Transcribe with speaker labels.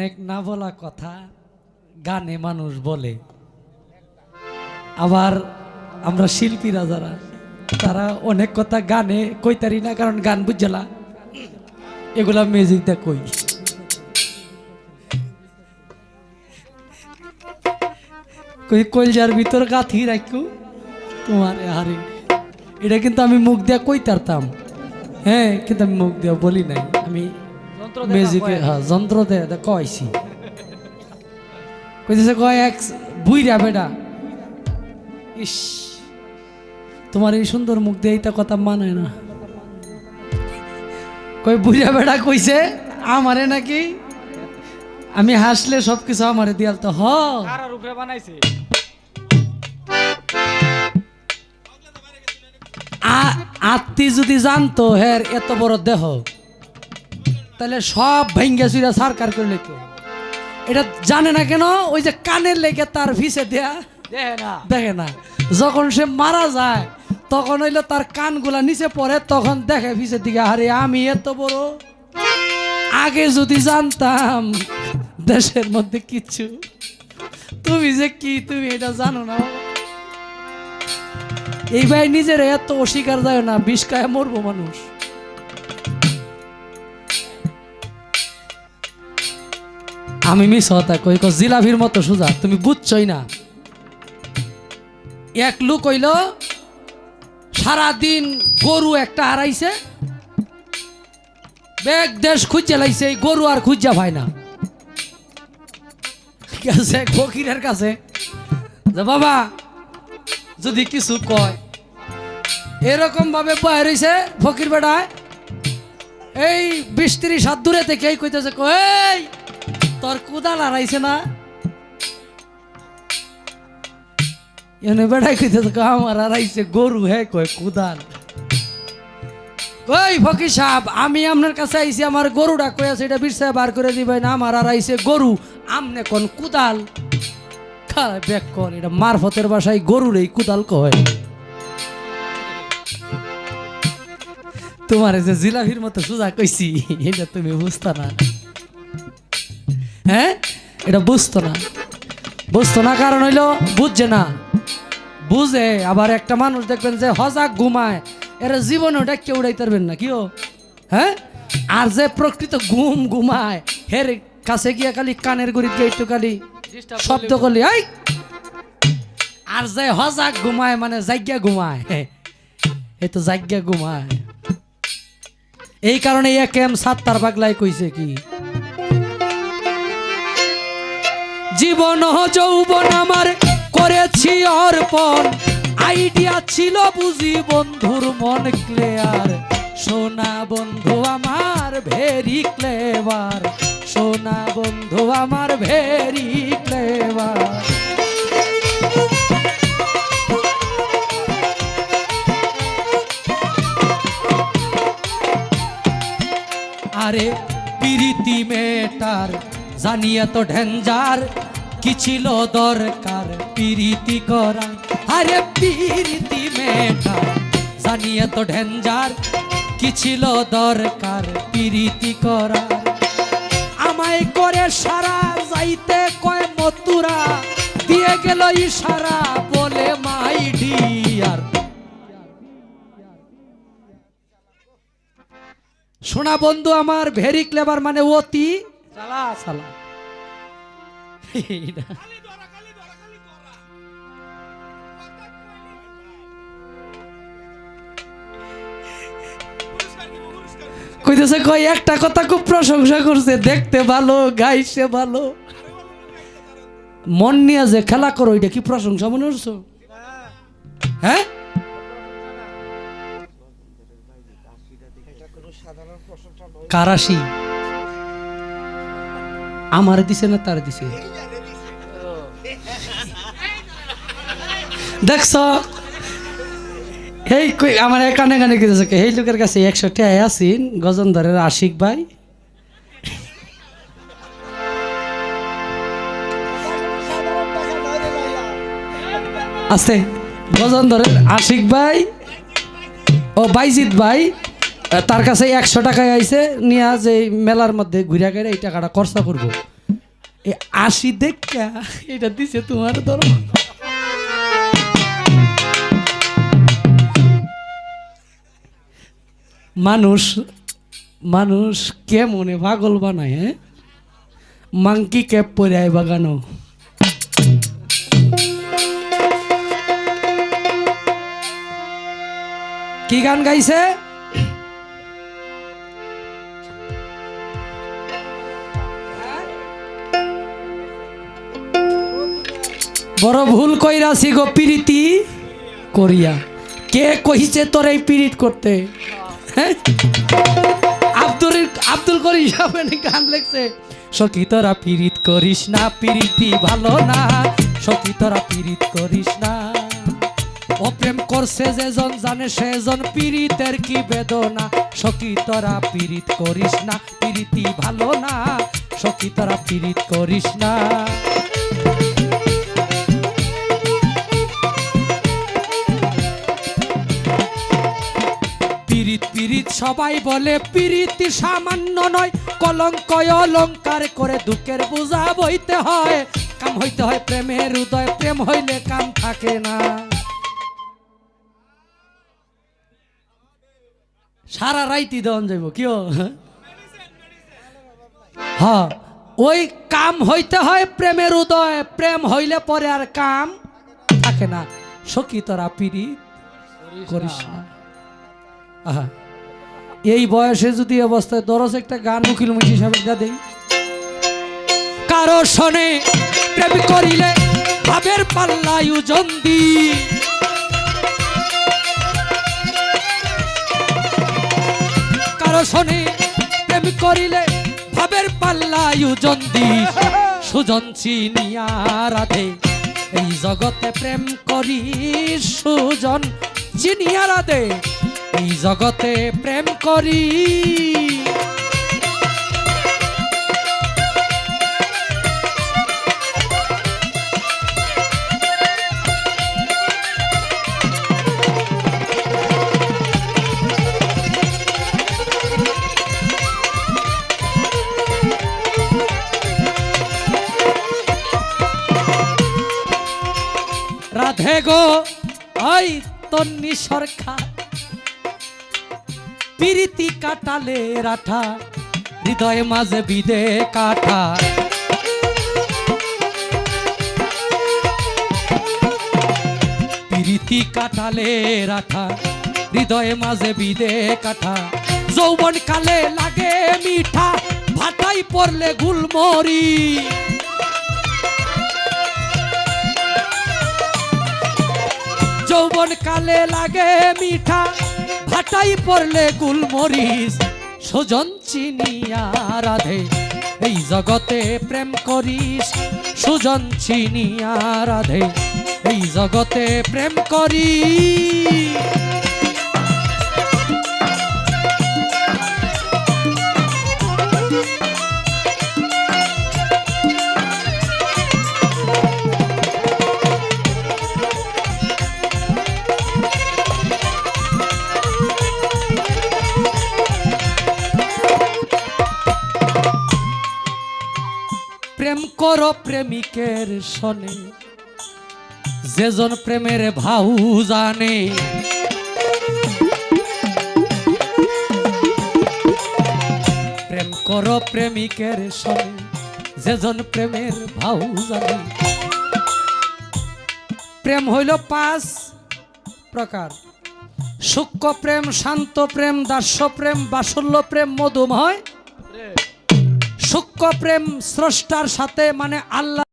Speaker 1: অনেক না বলা কথা গানে মানুষ বলে। আবার আমরা শিল্পীরা যারা, তারা অনেক কথা গানে কইতারি না, কারণ গান বুঝলা এগুলা মিউজিকটা কই। কই, কলজার ভিতর গাথি রাখু তোমার হারে এটা কিন্তু আমি মুখ দিয়া কই তারতাম হ্যাঁ কিন্তু আমি মুখ দিয়া বলি নাই। আমি মিউজিকে হ্যাঁ যন্ত্র দিয়ে কইছি কইতেছে কয় এক বুইরা বেডা ইস তোমার এই সুন্দর মুখ দিয়ে এইটা কথা মানায় না। কই বুইরা বেড়া কইছে আমারে নাকি? আমি হাসলে সব কিছু আমারে দিয়াল তো হ।
Speaker 2: বানাইছে?
Speaker 1: আত্মি যদি জানতো হের এত বড় দেহ। তাহলে সব ভেঙ্গে চুরা সরকার করে লইতো এটা জানে না কেন? ওই যে কানের লেগে তার ভিসে দেয়া।
Speaker 2: দেখে না।
Speaker 1: দেখে না। যখন সে মারা যায় তখন হইল তার কানগুলা নিচে পড়ে তখন দেখে ভিসের দিকে আরে আমি এত বড়। আগে যদি জানতাম দেশের মধ্যে কিচ্ছু। তুমি যে কি তুমি এটা জানো না? এই ভাই নিজের এত অস্বীকার যায় না বিষ খায় মরবো মানুষ। আমি মিস কই জিলাভির মতো সোজা, তুমি বুঝছই না। এক লোক হইল, সারাদিন গরু একটা হারাইছে, বেগ দেশ খুঁজে লাইছে, এই গরু আর খুঁজা পায় না। ফকিরের কাছে। যে বাবা, যদি কিছু কয়। এরকম ভাবে বয়ে রইছে ফকির বেড়ায় এই বিশ ত্রিশ হাত দূরে থেকে এই কইতেছে, কই তোর কুদাল হারাইছে না? এনে বেড়াই কইতেছে কয়, আমার হারাইছে গরু হে কয় কুদাল। ওই ফকির সাহেব আমি আপনার কাছে আইছি আমার গরুটা কই আছে এটা বিরসায় বার করে দিবেন আমার হারাইছে গরু আমনে কোন কুদাল? ব্যাক কর এটা মারফতের বাসায় গরুর এই কুদাল কয়। তোমার যে জিলাপির মতো সোজা কইছি এটা তুমি বুঝতা না। হ্যাঁ? এটা বুঝতো না। বুঝতো না কারণ হইল বুঝছে না। বুঝে আবার একটা মানুষ দেখবেন যে হজাক ঘুমায় এরা জীবনে ওটা কেউ উড়াইতে পারবেন না কিও হ্যাঁ? আর যে প্রকৃত ঘুম ঘুমায় হের কাছে গিয়া খালি কানের গুড়ি গিয়ে একটু খালি শব্দ করলি এই! আর যে হজাক ঘুমায় মানে জাগ্যা ঘুমায়। এই তো জাগ্যা ঘুমায়। এই কারণে এক এম সাত্তার পাগলাই কইছে কি? জীবন যৌবন আমার করেছি অর্পণ। আইডিয়া ছিল বুঝি বন্ধুর মন ক্লিয়ার সোনা বন্ধু আমার ভেরি ক্লেভার সোনা বন্ধু আমার ভেরি ক্লেভার আরে প্রীতি মেটার জানিয়ে তো ঢেঞ্জার, কি ছিল দরকার? পিরিতি করা। আরে পিরিতি মেটার জানিয়ে তো ঢেঞ্জার, কি ছিল দরকার? পিরিতি করা। আমায় করে সারা যাইতে কয় মতুরা, দিয়ে গেল ইশারা বলে, মাই ডিয়ার। সোনা বন্ধু, আমার ভেরি ক্লেভার মানে অতি কইতেছে, কই, একটা কথা খুব প্রশংসা করছে। দেখতে ভালো, গাইছে ভালো। মন নিয়ে যে খেলা করো, এটা কি প্রশংসা মনে করছ হ্যাঁ? কারাশি আমার দিছে না তার দিছে? দেখছ? এই আমার কানে কানে গেছে এই লোকের কাছে একশো টাকা আসিন গজনধরের আশিক ভাই। আছে গজনধরের আশিক ভাই ও বাইজিৎ ভাই। তার কাছে একশো টাকায় আইছে, নিয়ে যে মেলার মধ্যে ঘুরিয়া গেলে এই টাকাটা খরচা করব। এ আশি দেখা, এটা দিছে তোমার ধরো মানুষ মানুষ কেমনে পাগল বানায় হ্যাঁ? মাংকি ক্যাপ পরে আয় বাগানো। কি গান গাইছে? বড় ভুল কইরাছি গো পিরিতি করিয়া। কে কহিছে তোর এই পিরিত করতে? হ্যাঁ? আব্দুল আব্দুল করিম সাহেব গান লেখছে। সখী তোরা পিরিত করিস না, পিরিতি ভালো না। সখী তোরা পিরিত করিস না। ও প্রেম করছে যেজন জানে, সেজন পীড়িতের কি বেদনা। সখী তোরা পীড়িত করিস না পীড়িতি ভালো না। সখী তোরা পীড়িত করিস না। পীড়িত পীড়িত সবাই বলে পীড়িতি সামান্য নয়। কলঙ্ক অলঙ্কার করে দুঃখের বোঝা বইতে হয়। কাম হইতে হয় প্রেমের হৃদয় প্রেম হইলে কাম থাকে না। সারা রাইতি দেওয়ান যাইব কিও হ্যাঁ ওই কাম হইতে হয় প্রেমের উদয়, প্রেম হইলে পরে আর কাম থাকে না। সখী তোরা পিড়ি করিস না। এই বয়সে যদি অবস্থায় দরজ একটা গান উকিল মুখী যা দেই। কারও শোনে প্রেম করিলে ভাবের পাল্লায় জন্দি কারও শোনে প্রেম করিলে ভাবের পাল্লায় জন্দি সুজন চিনিয়া রাধে, এই জগতে প্রেম করি সুজন চিনিয়া রাধে। এই জগতে প্রেম করি। রাধে গো ওই তন্নি সরকার। পিরিতি কাটালে রাঠা, হৃদয় মাঝে বিদে কাঠা। পিরিতি কাটালে রাঠা, হৃদয় মাঝে বিদে কাঠা। যৌবন কালে লাগে মিঠা, ভাটাই পড়লে গুলমরি। যৌবন কালে লাগে মিঠা ভাটাই পড়লে গুলমরিস সজন চিনিয়া রাধে, এই জগতে প্রেম করিস। সুজন চিনিয়া রাধে, এই জগতে প্রেম করি করো প্রেমিকের শনে, যেজন প্রেমের ভাউ জানে। প্রেম করো প্রেমিকের শনে, যেজন প্রেমের ভাউ জানে। প্রেম হইল পাঁচ প্রকার। সূক্ষ্ম প্রেম, শান্ত প্রেম, দাস্য প্রেম, বাসল্য প্রেম, মধুময় সূক্ষ্ম প্রেম স্রষ্টার সাথে মানে আল্লাহ